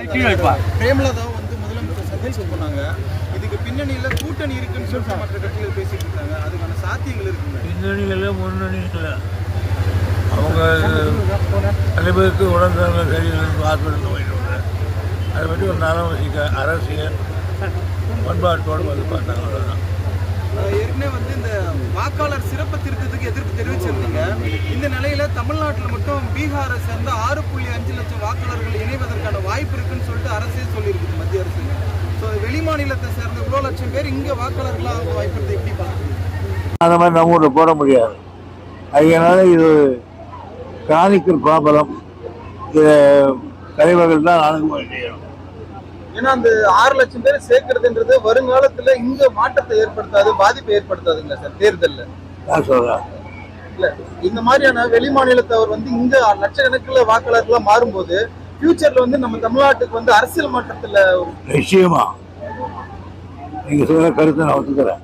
பிரேமலதாவை வந்து முதலமைச்சர் சந்திச்சு போனாங்க. இதுக்கு பின்னணியில கூட்டணி இருக்குன்னு சொல்லிட்டு மற்ற கட்சிகள் பேசிட்டு இருக்காங்க அதுக்கான சாத்தியங்கள் இருக்குங்க. பின்னணிகளில் முன்னணிகளில் அவங்க தலைவருக்கு உடன்பிறந்த சரியில்லைன்னு ஹாஸ்பிட்டலில் போயிட்டு அதை பற்றி ஒரு நலவசிக்க அரசியல் பண்பாட்டோடு வந்து பார்த்தாங்க. அவ்வளோதான் ஏற்கனவே வந்து இந்த வாக்காளர் சிறப்பு திருத்தத்துக்கு எதிர்ப்பு தெரிவிச்சிருந்தீங்க. இந்த நிலையில தமிழ்நாட்டில் மட்டும் பீகாரை சேர்ந்த ஆறு புள்ளி அஞ்சு லட்சம் வாக்காளர்கள் இணைவதற்கான வாய்ப்பு இருக்குன்னு சொல்லிட்டு அரசே சொல்லியிருக்குது மத்திய அரசு. ஸோ வெளி மாநிலத்தை சேர்ந்த இவ்வளோ லட்சம் பேர் இங்க வாக்காளர்களாக அவங்க வாய்ப்பு எப்படி பார்க்குறீங்க அந்த மாதிரி நம்ம ஊரில் போட முடியாது. அதனால இது கிரானிக்கல் ப்ராப்ளம் இதை தலைவர்கள் தான் அணுகுமுறை செய்யணும். ஏன்னா அந்த ஆறு லட்சம் பேர் சேர்க்கறதுன்றது வருங்காலத்துல இங்க மாற்றத்தை ஏற்படுத்தாது பாதிப்பை ஏற்படுத்தாதுங்களா சார் தேர்தல்ல. நான் சொல்கிறேன் இல்ல இந்த மாதிரியான வெளி மாநிலத்தவர் வந்து இங்க லட்சக்கணக்கில் வாக்காளர்களா மாறும்போது ஃபியூச்சர்ல வந்து நம்ம தமிழ்நாட்டுக்கு வந்து அரசியல் மாற்றத்துல ஒரு நிச்சயமா. நீங்கள் சொல்கிற கருத்தை நான் ஒத்துக்கிறேன்.